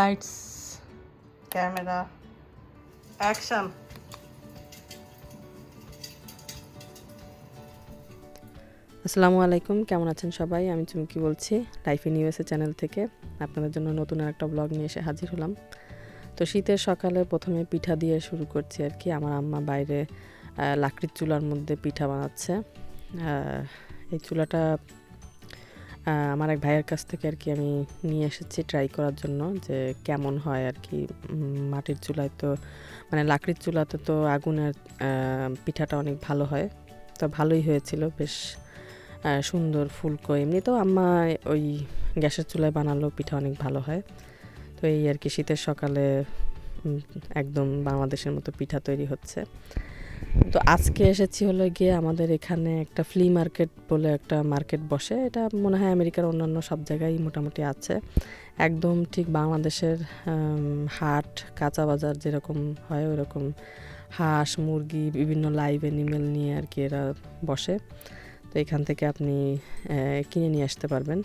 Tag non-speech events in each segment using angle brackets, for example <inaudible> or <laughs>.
Lights camera action আসসালামু আলাইকুম কেমন আছেন সবাই? আমি চুমকি বলছি লাইফ ইন ইউএসএ চ্যানেল থেকে। আপনাদের জন্য নতুন একটা ব্লগ নিয়ে এসে হাজির হলাম। তো শীতের সকালে প্রথমে পিঠা দিয়ে শুরু করছি আর কি। আমার আম্মা বাইরে লাকড়ির চুলার মধ্যে পিঠা বানাচ্ছে। এই চুলাটা আমার এক ভাইয়ের কাছ থেকে আর কি আমি নিয়ে এসেছি ট্রাই করার জন্য যে কেমন হয় আর কি। মাটির চুলায় তো মানে লাকড়ির চুলাতে তো আগুনের পিঠাটা অনেক ভালো হয়। তো ভালোই হয়েছিল, বেশ সুন্দর ফুলকো। এমনিতেও আম্মা ওই গ্যাসের চুলায় বানালো পিঠা অনেক ভালো হয়। তো এই আর কি শীতের সকালে একদম বাংলাদেশের মতো পিঠা তৈরি হচ্ছে। তো আজকে এসেছি হলো গিয়ে আমাদের এখানে একটা ফ্লি মার্কেট বলে একটা মার্কেট বসে। এটা মনে হয় আমেরিকার অন্যান্য সব জায়গায় মোটামুটি আছে। একদম ঠিক বাংলাদেশের হাট, কাঁচা বাজার যেরকম হয় ওরকম। হাঁস, মুরগি, বিভিন্ন লাইভ অ্যানিমেল নিয়ে আর কি এরা বসে। তো এখান থেকে আপনি কিনে নিয়ে আসতে পারবেন।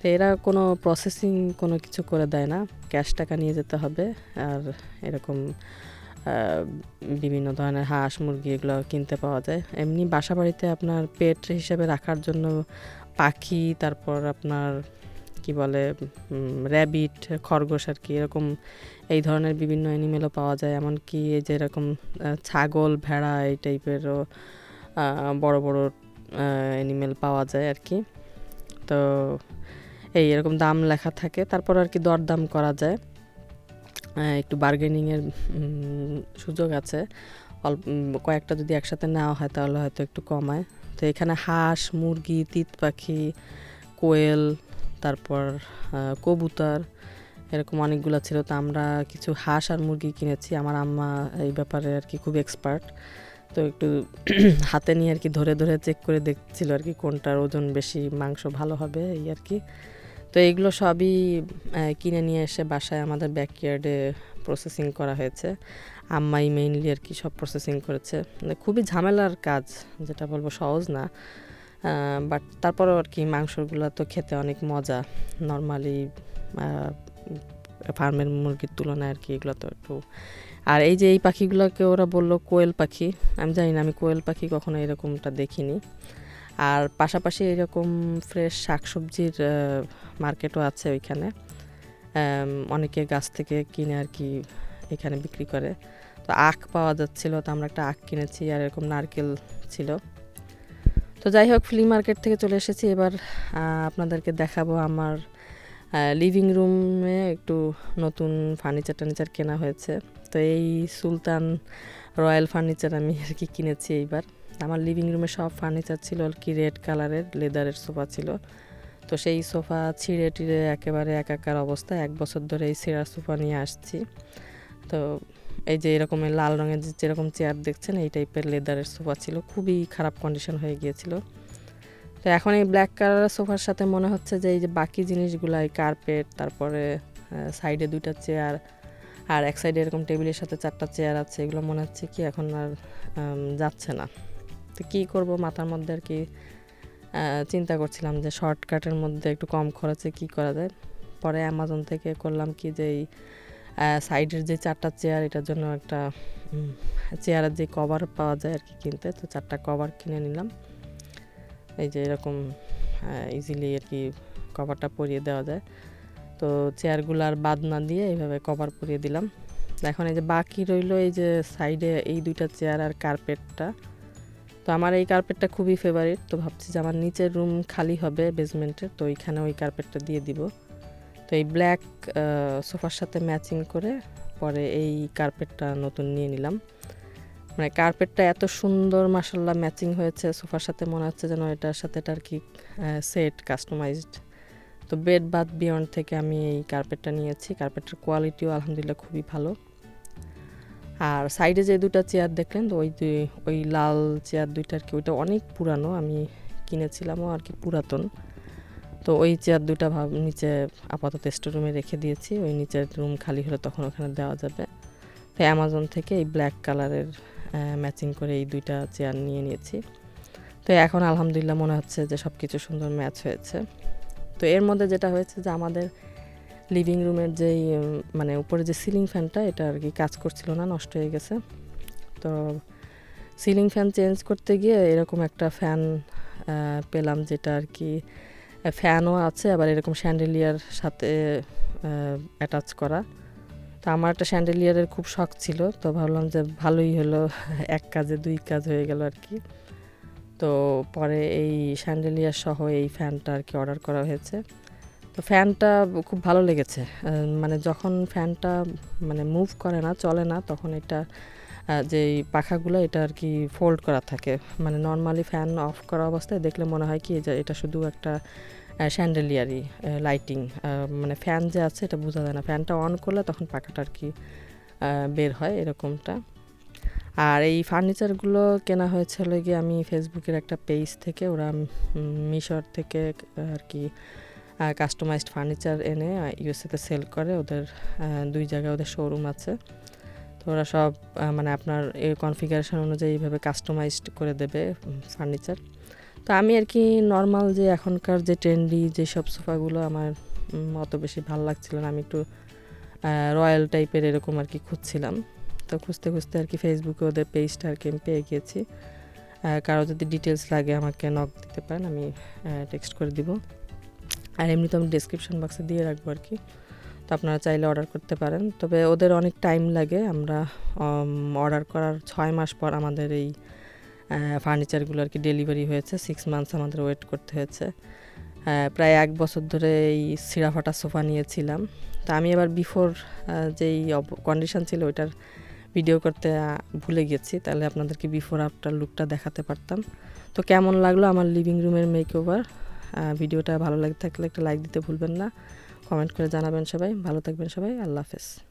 তো এরা কোনো প্রসেসিং কোনো কিছু করে দেয় না। ক্যাশ টাকা নিয়ে যেতে হবে। আর এরকম বিভিন্ন ধরনের হাঁস, মুরগি এগুলো কিনতে পাওয়া যায়। এমনি বাসা বাড়িতে আপনার পেট হিসেবে রাখার জন্য পাখি, তারপর আপনার, কি বলে র্যাবিট খরগোশ আর কি, এরকম এই ধরনের বিভিন্ন অ্যানিমেলও পাওয়া যায়। এমনকি এই যে এরকম ছাগল, ভেড়া এই টাইপেরও বড় বড় অ্যানিমেল পাওয়া যায় আর কি। তো এই এরকম দাম লেখা থাকে। তারপর আর কি দরদাম করা যায়। একটু বার্গেনিংয়ের সুযোগ আছে। অল্প কয়েকটা যদি একসাথে নেওয়া হয় তাহলে হয়তো একটু কমায়। তো এখানে হাঁস, মুরগি, তিত পাখি, কোয়েল, তারপর কবুতর, এরকম অনেকগুলো ছিল। তো আমরা কিছু হাঁস আর মুরগি কিনেছি। আমার আম্মা এই ব্যাপারে আর কি খুব এক্সপার্ট তো একটু <clears throat> হাতে নিয়ে আর কি ধরে ধরে চেক করে দেখছিল আর কি কোনটার ওজন বেশি, মাংস ভালো হবে, এই আর কি। তো এইগুলো সবই কিনে নিয়ে এসে বাসায় আমাদের ব্যাকইয়ার্ডে প্রসেসিং করা হয়েছে। আম্মাই মেইনলি আর কি সব প্রসেসিং করেছে। মানে খুবই ঝামেলার কাজ, যেটা বলব সহজ না। বাট তারপরেও আর কি মাংসগুলো তো খেতে অনেক মজা। নর্মালি ফার্মের মুরগির তুলনায় আর কি এগুলো তো একটু। আর এই যে এই পাখিগুলোকে ওরা বলল কোয়েল পাখি, আমি জানি না, আমি কোয়েল পাখি কখনো এরকমটা দেখিনি। আর পাশাপাশি এরকম ফ্রেশ শাকসবজির মার্কেটও আছে ওইখানে। অনেকে গাছ থেকে কিনে আর কি এখানে বিক্রি করে। তো আখ পাওয়া যাচ্ছিল, তো আমরা একটা আখ কিনেছি আর এরকম নারকেল ছিল। তো যাই হোক ফ্লি মার্কেট থেকে চলে এসেছি। এবার আপনাদেরকে দেখাবো আমার লিভিং রুমে একটু নতুন ফার্নিচার টার্নিচার কেনা হয়েছে। তো এই সুলতান রয়্যাল ফার্নিচার আমি আর কি কিনেছি এইবার। আমার লিভিং রুমে সব ফার্নিচার ছিল, আর কি রেড কালারের লেদারের সোফা ছিল। তো সেই সোফা ছিঁড়ে টিড়ে একেবারে একাকার অবস্থা। এক বছর ধরে এই ছেঁড়া সোফা নিয়ে আসছি। তো এই যে এরকম লাল রঙের যেরকম চেয়ার দেখছেন, এই টাইপের লেদারের সোফা ছিল। খুবই খারাপ কন্ডিশন হয়ে গিয়েছিল। তো এখন এই ব্ল্যাক কালারের সোফার সাথে মনে হচ্ছে যে এই যে বাকি জিনিসগুলো, এই কার্পেট তারপরে সাইডে দুইটা চেয়ার আর এক সাইডে এরকম টেবিলের সাথে চারটা চেয়ার আছে, এগুলো মনে হচ্ছে কি এখন আর যাচ্ছে না। তো কী করব মাথার মধ্যে আর কি চিন্তা করছিলাম যে শর্টকাটের মধ্যে একটু কম খরচে কি করা যায়। পরে অ্যামাজন থেকে করলাম কি যে এই সাইডের যে চারটা চেয়ার এটার জন্য একটা চেয়ারের যে কভার পাওয়া যায় আর কি কিনতে, তো চারটা কভার কিনে নিলাম। এই যে এরকম ইজিলি আর কি কভারটা পরিয়ে দেওয়া যায়। তো চেয়ারগুলো আর বাদ না দিয়ে এইভাবে কভার পরিয়ে দিলাম। এখন এই যে বাকি রইল এই যে সাইডে এই দুইটা চেয়ার আর কার্পেটটা তো আমার এই কার্পেটটা খুবই ফেভারিট তো ভাবছি যে আমার নিচের রুম খালি হবে বেসমেন্টের তো ওইখানে ওই কার্পেটটা দিয়ে দিব। তো এই ব্ল্যাক সোফার সাথে ম্যাচিং করে পরে এই কার্পেটটা নতুন নিয়ে নিলাম। মানে কার্পেটটা এত সুন্দর মাসাল্লাহ ম্যাচিং হয়েছে সোফার সাথে মনে হচ্ছে যেন এটার সাথে এটা আর কি সেট কাস্টমাইজড তো বেড বাথ বিয়ন্ড থেকে আমি এই কার্পেটটা নিয়েছি কার্পেটের কোয়ালিটিও আলহামদুলিল্লাহ খুবই ভালো। আর সাইডে যে দুটো চেয়ার দেখলেন, তো ওই দুই, ওই লাল চেয়ার দুইটা আর কি, ওইটা অনেক পুরানো, আমি কিনেছিলামও আর কি পুরাতন। তো ওই চেয়ার দুটা ভাব, নিচে আপাতত রুমে রেখে দিয়েছি, ওই নিচের রুম খালি হলে তখন ওখানে দেওয়া যাবে। তো অ্যামাজন থেকে এই ব্ল্যাক কালারের ম্যাচিং করে এই দুইটা চেয়ার নিয়ে নিয়েছি। তো এখন আলহামদুলিল্লাহ মনে হচ্ছে যে সব কিছু সুন্দর ম্যাচ হয়েছে। তো এর মধ্যে যেটা হয়েছে যে আমাদের লিভিং রুমের যেই মানে উপরে যে সিলিং ফ্যানটা এটা আর কি কাজ করছিল না, নষ্ট হয়ে গেছে। তো সিলিং ফ্যান চেঞ্জ করতে গিয়ে এরকম একটা ফ্যান পেলাম যেটা আর কি ফ্যানও আছে, আবার এরকম স্যান্ডেলিয়ার সাথে অ্যাটাচ করা। তো আমার একটা স্যান্ডেলিয়ারের খুব শখ ছিল, তো ভাবলাম যে ভালোই হলো, <laughs> এক কাজে দুই কাজ হয়ে গেল আর কি। তো পরে এই স্যান্ডেলিয়ার সহ এই ফ্যানটা আর কি অর্ডার করা হয়েছে। ফ্যানটা খুব ভালো লেগেছে। মানে যখন ফ্যানটা মানে মুভ করে না, চলে না, তখন এটা যে পাখাগুলো, এটা আর কি ফোল্ড করা থাকে। মানে নর্মালি ফ্যান অফ করা অবস্থায় দেখলে মনে হয় কি যে এটা শুধু একটা স্যান্ডেলিয়ারই লাইটিং মানে ফ্যান যে আছে, এটা বোঝা যায় না। ফ্যানটা অন করলে তখন পাখাটা আর কি বের হয় এরকমটা। আর এই ফার্নিচারগুলো কেনা হয়েছিল গিয়ে আমি ফেসবুকের একটা পেজ থেকে, ওরা মিশর থেকে, আর কি কাস্টমাইজড ফার্নিচার এনে ইউএসএতে সেল করে, ওদের দুই জায়গায় ওদের শোরুম আছে। তো ওরা সব মানে আপনার এই কনফিগারেশন অনুযায়ী এইভাবে কাস্টমাইজড করে দেবে ফার্নিচার তো আমি আর কি নর্মাল যে এখনকার যে ট্রেন্ডি যেসব সোফাগুলো আমার অত বেশি ভালো লাগছিল না। আমি একটু রয়্যাল টাইপের এরকম আর কি খুঁজছিলাম। তো খুঁজতে খুঁজতে আর কি ফেসবুকে ওদের পেজটা আর কি আমি পেয়ে গিয়েছি। কারও যদি ডিটেলস লাগে আমাকে নক দিতে পারেন, আমি টেক্সট করে দিব। আর এমনি তো আমি ডিসক্রিপশন বক্সে দিয়ে রাখব আর কি। তো আপনারা চাইলে অর্ডার করতে পারেন। তবে ওদের অনেক টাইম লাগে আমরা অর্ডার করার ছয় মাস পর আমাদের এই ফার্নিচারগুলো আর কি ডেলিভারি হয়েছে। সিক্স মান্থস আমাদের ওয়েট করতে হয়েছে। প্রায় এক বছর ধরে এই সিরাফাটা সোফা নিয়েছিলাম। তা আমি এবার বিফোর যেই কন্ডিশন ছিল ওইটার ভিডিও করতে ভুলে গেছি। তাহলে আপনাদেরকে বিফোর আফটার লুকটা দেখাতে পারতাম। তো কেমন লাগল আমার লিভিং রুমের মেক ওভার ভিডিওটা ভালো লাগে থাকলে একটা লাইক দিতে ভুলবেন না। কমেন্ট করে জানাবেন সবাই। ভালো থাকবেন সবাই। আল্লাহ হাফেজ।